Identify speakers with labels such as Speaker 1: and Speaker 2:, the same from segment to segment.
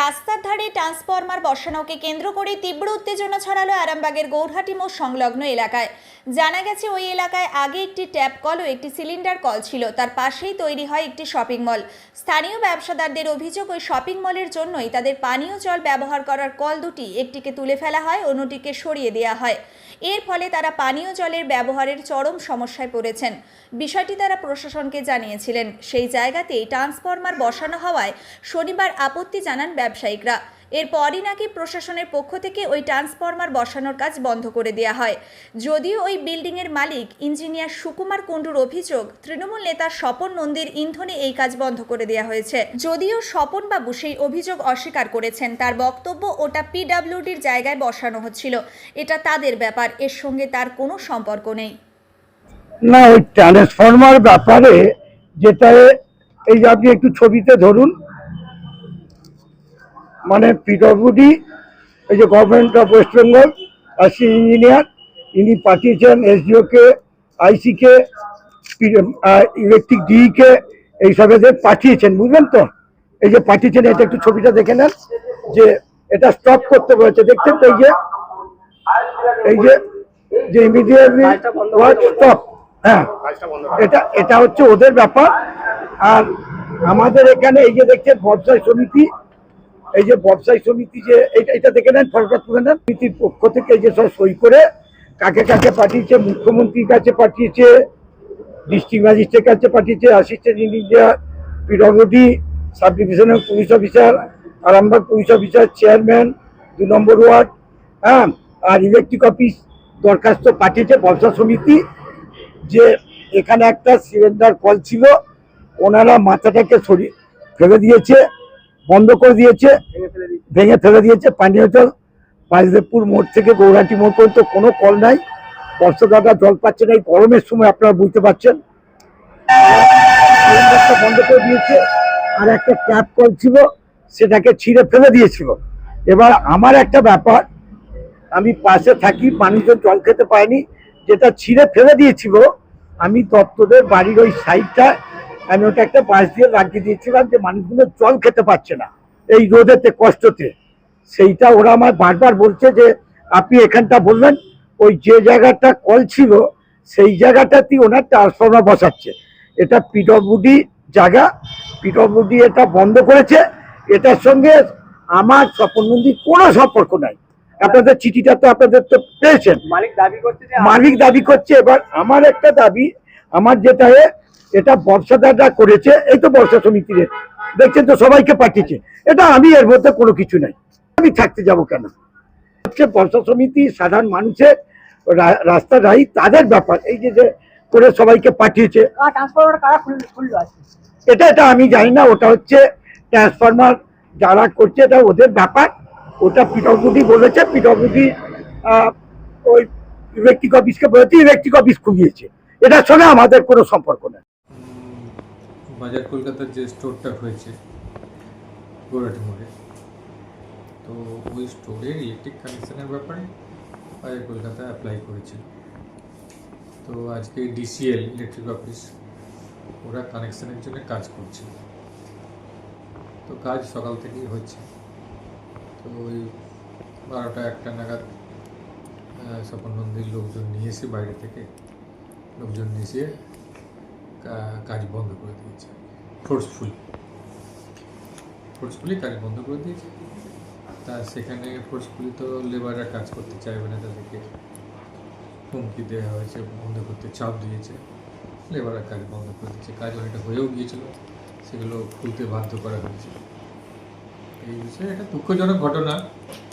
Speaker 1: রাস্তার ধারে ট্রান্সফরমার বসানোকে কেন্দ্র করে তীব্র উত্তেজনা ছড়ালো আরামবাগের গৌরহাটি মোড় সংলগ্ন এলাকায়। জানা গেছে, ওই এলাকায় আগে একটি ট্যাপ কল ও একটি সিলিন্ডার কল ছিল। তার পাশেই তৈরি হয় একটি শপিং মল। স্থানীয় ব্যবসাদারদের অভিযোগ, ওই শপিং মলের জন্যই তাদের পানীয় জল ব্যবহার করার কল দুটি একটিকে তুলে ফেলা হয়, অন্যটিকে সরিয়ে দেওয়া হয়। এর ফলে তারা পানীয় জলের ব্যবহারের চরম সমস্যায় পড়েছেন। বিষয়টি তারা প্রশাসনকে জানিয়েছিলেন। সেই জায়গাতেই ট্রান্সফরমার বসানো হওয়ায় শনিবার আপত্তি জানান ব্যবসায়িকরা। এরপরই নাকি প্রশাসনের পক্ষ থেকে ওই ট্রান্সফরমার বসানোর কাজ বন্ধ করে দেওয়া হয়। যদিও ওই বিল্ডিংয়ের মালিক ইঞ্জিনিয়ার সুকুমার কুণ্ডুর অভিযোগ, তৃণমূল নেতা স্বপন নন্দীর ইন্ধনে এই কাজ বন্ধ করে দেওয়া হয়েছে। যদিও স্বপন বাবু সেই অভিযোগ অস্বীকার করেছেন, তার বক্তব্য ওটা পিডাব্লিউডির জায়গায় বসানো হচ্ছিল। এটা তাদের ব্যাপার, এর সঙ্গে তার কোনো সম্পর্ক নেই।
Speaker 2: না, ওই ট্রান্সফরমার ব্যাপারে যেটা এই যে আপনি একটু ছবিতে ধরুন মানে পিডব্লিউডি এই যে গভর্নমেন্ট অফ ওয়েস্ট বেঙ্গল আসি ইঞ্জিনিয়ার ইনি পাঠিয়েছেন এসডিওকে আইসিকে ইলেকট্রিক ডিইকে এইসব এদের পাঠিয়েছেন, বুঝলেন তো? এই যে পাঠিয়েছেন, এটা একটু ছবিটা দেখে নেন, যে এটা স্টপ করতে বলেছে। দেখছেন তো এই যে এই যে যে ইমিডিয়েটলি ওয়ার্ক স্টপ হ্যাঁ এটা এটা হচ্ছে ওদের ব্যাপার। আর আমাদের এখানে এই যে দেখছেন ব্যবসায়ী সমিতি এই যে ব্যবসায়ী সমিতি যে এটা এটা দেখে নেন, ফটোটা তুলে নেন। সমিতির পক্ষ থেকে এই যে সব সই করে কাকে কাকে পাঠিয়েছে, মুখ্যমন্ত্রীর কাছে পাঠিয়েছে, ডিস্ট্রিক্ট ম্যাজিস্ট্রেট কাছে পাঠিয়েছে, assistant engineer PWD sub divisional police officer, Arambagh police officer, chairman, দু নম্বর ওয়ার্ড হ্যাঁ আর ইলেকট্রিক অফিস দরখাস্ত পাঠিয়েছে ব্যবসা সমিতি। যে এখানে একটা সিলিন্ডার কল ছিল, ওনারা মাথাটাকে সরিয়ে ফেলে দিয়েছে। বন্ধ করে দিয়েছে, ভেঙে ফেলে দিয়েছে পানীয় জল বাজদেবপুর মোড় থেকে গৌরাটি মোড় পর্যন্ত কোনো কল নাই। বর্ষদাদা জল পাচ্ছে না, এই গরমের সময় আপনারা বুঝতে পারছেন। বন্ধ করে দিয়েছে, আর একটা ট্যাপ কল ছিল, সেটাকে ছিঁড়ে ফেলে দিয়েছিল। এবার আমার একটা ব্যাপার, আমি পাশে থাকি, মানুষজন জল খেতে পায়নি, যেটা ছিঁড়ে ফেলে দিয়েছিল, আমি দপ্তরের বাড়ির ওই সাইডটা আমি ওটা একটা বাঁশ দিয়ে লাগিয়ে দিয়েছিলাম যে মানুষগুলো জল খেতে পারছে না। এই রোদেতে কষ্টতে। সেইটা ওরা আমার বারবার বলছে যে আপনি এখানটা বললেন ওই যে জায়গাটা কল ছিল সেই জায়গাটাতেই ওনার ট্রান্সফর্মার বসাচ্ছে। এটা পিডব্লিউডি জায়গা। পিডব্লিউডি এটা বন্ধ করেছে। এটার সঙ্গে আমার স্বপন নন্দীর কোনো সম্পর্ক নাই। আপনাদের চিঠিটা তো আপনাদের তো পেয়েছেন।
Speaker 3: মালিক দাবি করছে
Speaker 2: মালিক দাবি করছে এবার আমার একটা দাবি আমার যেটা এটা বর্ষাদাররা করেছে এই তো বর্ষা সমিতির দেখছেন তো সবাইকে পাঠিয়েছে। এটা আমি এর মধ্যে কোনো কিছু নাই। আমি থাকতে যাব কেন? হচ্ছে বর্ষা সমিতি সাধারণ মানুষের রাস্তা রাই তাদের ব্যাপার। এই যে যে করে সবাইকে পাঠিয়েছে। এটা এটা আমি জানি না ওটা হচ্ছে ট্রান্সফরমার যারা করছে এটা ওদের ব্যাপার। ওটা পিডব্লিউডি বলেছে পিডব্লিউডি ওই ইলেকট্রিক অফিসকে বলেছে ইলেকট্রিক অফিস খুঁজিয়েছে এটার সঙ্গে আমাদের কোনো সম্পর্ক নেই।
Speaker 4: বাজার কলকাতার যে স্টোরটা হয়েছে, গোরাটি মোড়ে। তো ওই স্টোরের ইলেকট্রিক কানেকশানের ব্যাপারে বাজার কলকাতা অ্যাপ্লাই করেছিল তো আজকে ডিসিএল ইলেকট্রিক অফিস ওরা কানেকশানের জন্য কাজ করছে। তো কাজ সকাল থেকেই হচ্ছে। তো ওই বারোটা একটা নাগাদ স্বপন নন্দীর লোকজন নিয়ে এসে বাইরে থেকে, লোকজন নিয়ে এসে কাজ বন্ধ করে দিয়েছে। ফোর্সফুলি ফোর্সফুলি কাজ বন্ধ করে দিয়েছে। তা সেখানে ফোর্সফুলি তো লেবাররা কাজ করতে চাইবে না, তাদেরকে হুমকি দেওয়া হয়েছে, বন্ধ করতে চাপ দিয়েছে। লেবাররা কাজ বন্ধ করে দিয়েছে। কাজ অনেকটা হয়েও গিয়েছিল, সেগুলো খুলতে বাধ্য করা হয়েছে। এই বিষয়ে একটা দুঃখজনক ঘটনা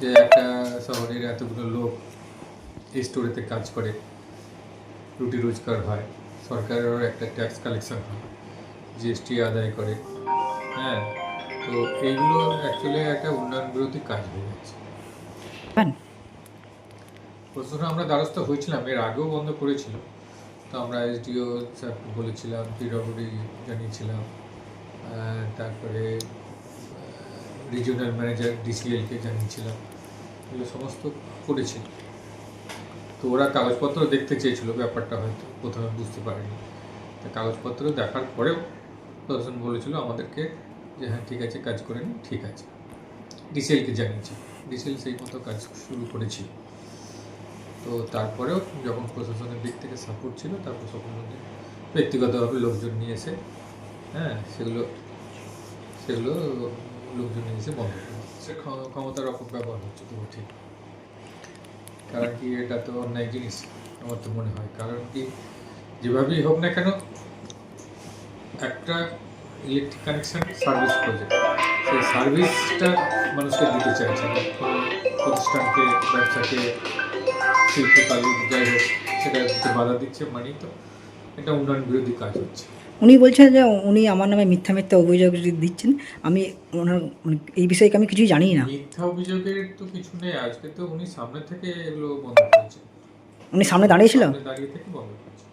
Speaker 4: যে একটা শহরের এতগুলো লোক এই স্টোরেতে কাজ করে, রুটি রোজগার হয়। সরকারেরও একটা ট্যাক্স কালেকশন হয় জিএসটি আদায় করে হ্যাঁ? তো এইগুলো অ্যাকচুয়ালি একটা উন্নয়ন বিরোধী কাজ হয়ে যাচ্ছে। প্রশ্ন আমরা দ্বারস্থ হয়েছিলাম এর আগেও বন্ধ করেছিল। তো আমরা এসডিও স্যার বলেছিলাম পিডব্লিউডি জানিয়েছিলাম তারপরে রিজিওনাল ম্যানেজার ডিসিএলকে জানিয়েছিলাম এগুলো সমস্ত করেছিল তো ওরা কাগজপত্র দেখতে চেয়েছিল ব্যাপারটা হয়তো প্রথমে বুঝতে পারেনি। তা কাগজপত্র দেখার পরেও প্রশাসন বলেছিল আমাদেরকে যে হ্যাঁ ঠিক আছে, কাজ করে নিন, ঠিক আছে। ডিসেলকে জানিয়েছি। ডিসেল সেই মতো কাজ শুরু করেছিল। তো তারপরেও যখন প্রশাসনের দিক থেকে সাপোর্ট ছিল, তারপর স্বপ্নদীপ ব্যক্তিগতভাবে লোকজন নিয়ে এসে হ্যাঁ সেগুলো সেগুলো লোকজন নিয়ে এসে বন্ধ করে ক্ষমতার অপব্যবহার হচ্ছে, তবু ঠিক। কারণ কি, এটা তো অন্যায় জিনিস, আমার তো মনে হয়। কারণ কি, যেভাবেই হোক না কেন, একটা ইলেকট্রিক কানেকশন সার্ভিস প্রজেক্ট সেই সার্ভিসটা মানুষকে দিতে চাইছে প্রতিষ্ঠানকে, ব্যবসাকে শিল্প কালু যাই হোক, সেটা বাধা দিচ্ছে মানেই তো এটা উন্নয়ন বিরোধী কাজ হচ্ছে।
Speaker 5: উনি বলছেন যে উনি আমার নামে মিথ্যা মিথ্যা অভিযোগ দিচ্ছেন আমি ওনার মানে এই বিষয়ে আমি কিছুই জানি না।
Speaker 4: মিথ্যা অভিযোগের তো কিছু নেই আজকে তো উনি সামনে থেকে এগুলো বন্ধ করেছে।
Speaker 5: উনি সামনে দাঁড়িয়েছিল?
Speaker 4: দাঁড়িয়ে থেকে বন্ধ করেছে।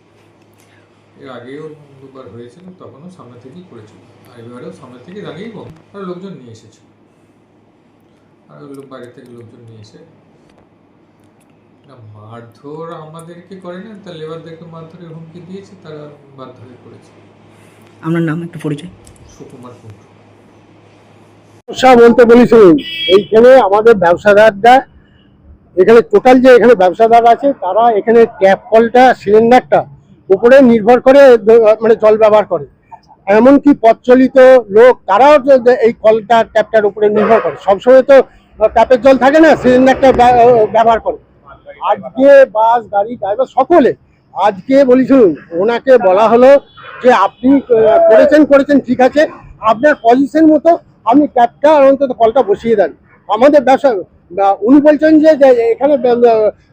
Speaker 4: এর আগেও দুবার হয়েছিল তখনও সামনে থেকেই করেছিল আর এবারেও সামনে থেকে দাঁড়িয়েই বন্ধ। আর লোকজন নিয়ে এসেছিল আর লোক বাইরে থেকে লোকজন নিয়ে এসে। না মারধর আমাদেরকে করে না তা লেবারদেরকে মারধরের হুমকি দিয়েছে তারা বাধ্য হয়ে করেছে।
Speaker 5: আপনার নাম একটু পরিচয়।
Speaker 6: বলতে বলি শুনুন এইখানে আমাদের ব্যবসাদাররা এখানে টোটাল যে এখানে ব্যবসাদার আছে তারা এখানে ট্যাপ কলটা সিলিন্ডারটা উপরে নির্ভর করে মানে জল ব্যবহার করে। এমনকি পথচলিত লোক তারাও এই কলটা ট্যাপটার উপরে নির্ভর করে। সবসময় তো ট্যাপের জল থাকে না সিলিন্ডারটা ব্যবহার করে। আজকে বাস গাড়ি ড্রাইভার সকলে আজকে বলি শুনুন ওনাকে বলা হলো যে আপনি করেছেন করেছেন, ঠিক আছে আপনার পজিশন মতো আপনি ট্যাপটা আর অন্তত কলটা বসিয়ে দেন আমাদের ব্যবসা উনি বলছেন যে এখানে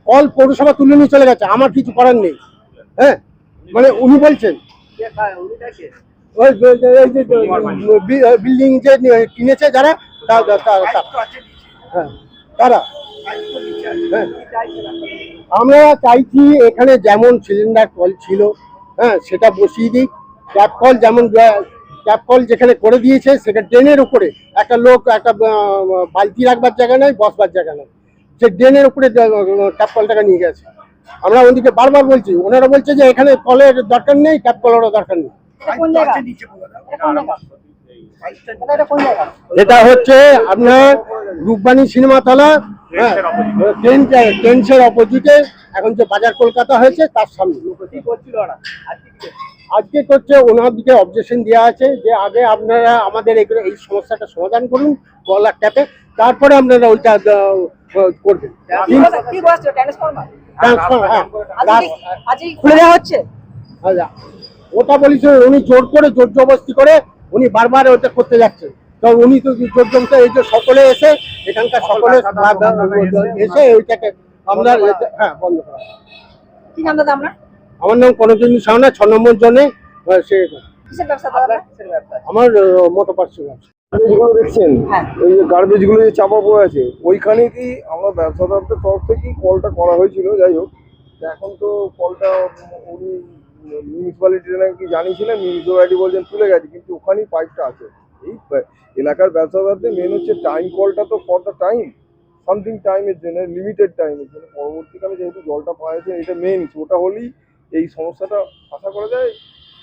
Speaker 6: কল পৌরসভা তুলে নিয়ে চলে গেছে আমার কিছু করার নেই হ্যাঁ মানে উনি বলছেন বিল্ডিং যে কিনেছে যারা। হ্যাঁ তারা। হ্যাঁ? আমরা চাইছি এখানে যেমন সিলিন্ডার কল ছিল হ্যাঁ সেটা বসিয়ে দিই। ট্যাপ কল যেমন ট্যাপ কল যেখানে করে দিয়েছে সেটা ড্রেনের উপরে। একটা লোক একটা বালতি রাখবার জায়গা নেই বসবার জায়গা নাই। সে ড্রেনের উপরে ট্যাপ কলটাকে নিয়ে গেছে। আমরা ওদিকে বারবার বলছি ওনারা বলছে যে এখানে কলের দরকার নেই ট্যাপ কলেরও দরকার নেই।
Speaker 3: এটা
Speaker 6: হচ্ছে আপনার রূপবাণী সিনেমাতলা হ্যাঁ টেন্সের অপোজিটে এখন যে বাজার কলকাতা হয়েছে তার সামনে?
Speaker 3: আজকে করছে?
Speaker 6: দিকে অবজেকশন দেওয়া আছে যে আগে আপনারা আমাদের এগুলো এই সমস্যাটা সমাধান করুন গলার ট্যাপে তারপরে আপনারা ওইটা করবেন। হ্যাঁ। আচ্ছা, ওটা বলিস উনি জোর করে জোর জবস্তি করে উনি বারবার ওটা করতে যাচ্ছেন। তো উনি তো জোর জবস্তি এই যে সকলে এসে এখানকার সকলে এসে ওইটাকে আমরা এটা- হ্যাঁ বন্ধ করা।
Speaker 3: কি নাম দাদা আমরা
Speaker 6: আমার নাম কনকচন্দ্র সামনা ছ নম্বর জনে সে
Speaker 3: ব্যবসা ব্যবসা?
Speaker 6: আমার মোটর পার্সেল
Speaker 7: যেগুলো দেখছেন
Speaker 3: হ্যাঁ।
Speaker 7: ওই যে গার্বেজগুলো যে চাপা পড়ে আছে ওইখানেই কি আমরা ব্যবসাদারদের তরফ থেকেই কলটা করা হয়েছিল? যাই হোক এখন তো কলটা উনি নাকি জানিয়েছিলেন মিউনিসিপ্যালিটি বলছেন তুলে গেছে কিন্তু ওখানেই পাইপটা আছে। এই এলাকার ব্যবসাদারদের মেন হচ্ছে টাইম কলটা তো ফর দ্য টাইম সামথিং টাইমের জন্য লিমিটেড টাইমের জন্য। পরবর্তীকালে যেহেতু জলটা পাওয়া যাচ্ছে এটা মেন ওটা হলেই এই সমস্যাটা আশা করা যায়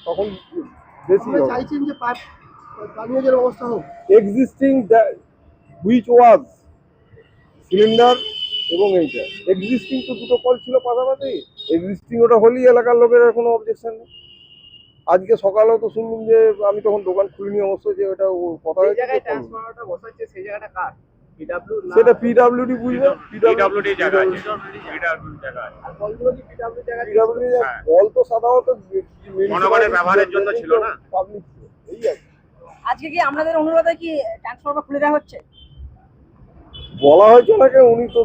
Speaker 7: তখন বেশি
Speaker 6: চাইছেন যে পানীয় ব্যবস্থা হোক।
Speaker 7: এক্সিস্টিং হুইচ ওয়াজ সিলিন্ডার এবং এইটা। এক্সিস্টিং তো দুটো কল ছিল পাশাপাশি। এক্সিস্টিং ওটা হলেই এলাকার লোকের কোনো অবজেকশন নেই। আজকে সকালেও তো শুনলাম যে আমি তখন দোকান খুলিনি অবশ্যই যে ওটা ও কথা সেটা পিডাব্লিউডি বুঝবে?
Speaker 8: পিডব্লিউডি জায়গা আছে। পিডব্লিউডি জায়গা আছে।
Speaker 7: পিডাব্লিউডি
Speaker 8: হ্যাঁ।
Speaker 7: তো সাধারণত
Speaker 8: জনগণের ব্যবহারের জন্য ছিল না?
Speaker 7: পাবলিক এই আর
Speaker 3: আজকে কি আপনাদের অনুরোধে কি ট্রান্সফরমার খুলে দেওয়া হচ্ছে?
Speaker 7: বলা হয়েছে ওনাকে উনি তো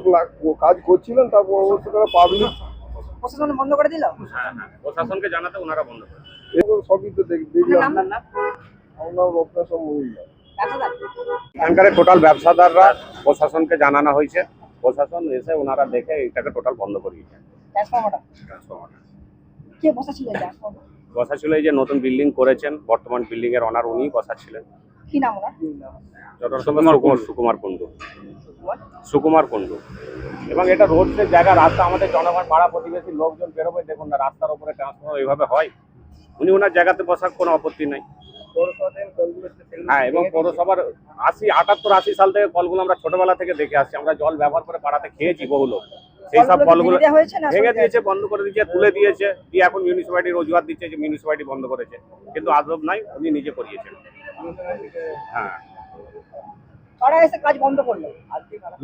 Speaker 7: কাজ করছিলেন তারপর পরবর্তীকালে পাবলিক
Speaker 3: প্রশাসন বন্ধ করে দিল?
Speaker 8: হ্যাঁ হ্যাঁ। প্রশাসনকে জানাতে ওনারা বন্ধ করে
Speaker 7: সবই তো দেখ-
Speaker 3: আপনার
Speaker 7: দেখলাম আমার নাম মহিলা
Speaker 8: এখানকার টোটাল ব্যবসাদাররা প্রশাসনকে জানানো হয়েছে। প্রশাসন এসে ওনারা দেখে এটাকে টোটাল বন্ধ করিয়েছে। বসা ছিল এই যে নতুন বিল্ডিং করেছেন বর্তমান বিল্ডিং এর অনার উনিই বসা ছিলেন
Speaker 3: কি নাম ওনার?
Speaker 8: সুকুমার সুকুমার কুণ্ডু। সুকুমার কুণ্ডু। এবং এটা জায়গা রাস্তা আমাদের জনগণ পাড়া প্রতিবেশী লোকজন বেরোবে দেখুন না রাস্তার উপরে ট্রান্সফর্মার এইভাবে হয়। উনি ওনার জায়গাতে বসার কোনো আপত্তি নাই। হ্যাঁ এবং পৌরসভার আশি আটাত্তর আশি সাল থেকে কলগুলো আমরা ছোটবেলা থেকে দেখে আসছি আমরা জল ব্যবহার করে পাড়াতে খেয়েছি বহু লোক। সেই সব কলগুলো ভেঙে দিয়েছে বন্ধ করে দিয়েছে তুলে দিয়েছে দিয়ে এখন মিউনিসিপালিটি রোজগার দিচ্ছে যে মিউনিসিপালিটি বন্ধ করেছে। কিন্তু আদব নাই উনি নিজে করিয়েছেন। হ্যাঁ।
Speaker 5: কারা এসে কাজ বন্ধ করল?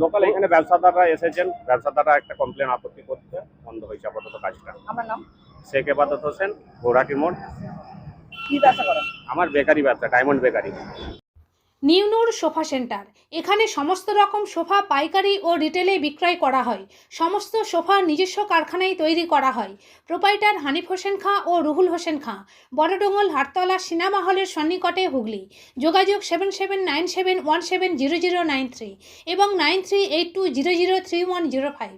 Speaker 8: লোকাল এখানে ব্যবসাদাররা এসেছেন। ব্যবসাদাররা একটা কমপ্লেন আপত্তি করতে বন্ধ হয়েছে আপাতত কাজটা।
Speaker 5: আমার নাম?
Speaker 8: শেখ এবাদত হোসেন গৌরাটি মোড়।
Speaker 5: কি ব্যবসা করেন?
Speaker 8: আমার বেকারি ব্যবসা ডায়মন্ড বেকারি।
Speaker 9: নিউনুর সোফা সেন্টার। এখানে সমস্ত রকম সোফা পাইকারি ও রিটেলে বিক্রয় করা হয়। সমস্ত সোফা নিজস্ব কারখানায় তৈরি করা হয়। প্রোপাইটার হানিফ হোসেন খাঁ ও রুহুল হোসেন খাঁ। বড়ডোঙ্গল হাটতলা সিনেমা হলের সন্নিকটে হুগলি। যোগাযোগ seven seven nine seven one seven zero zero nine three এবং nine three eight two zero zero three one zero five.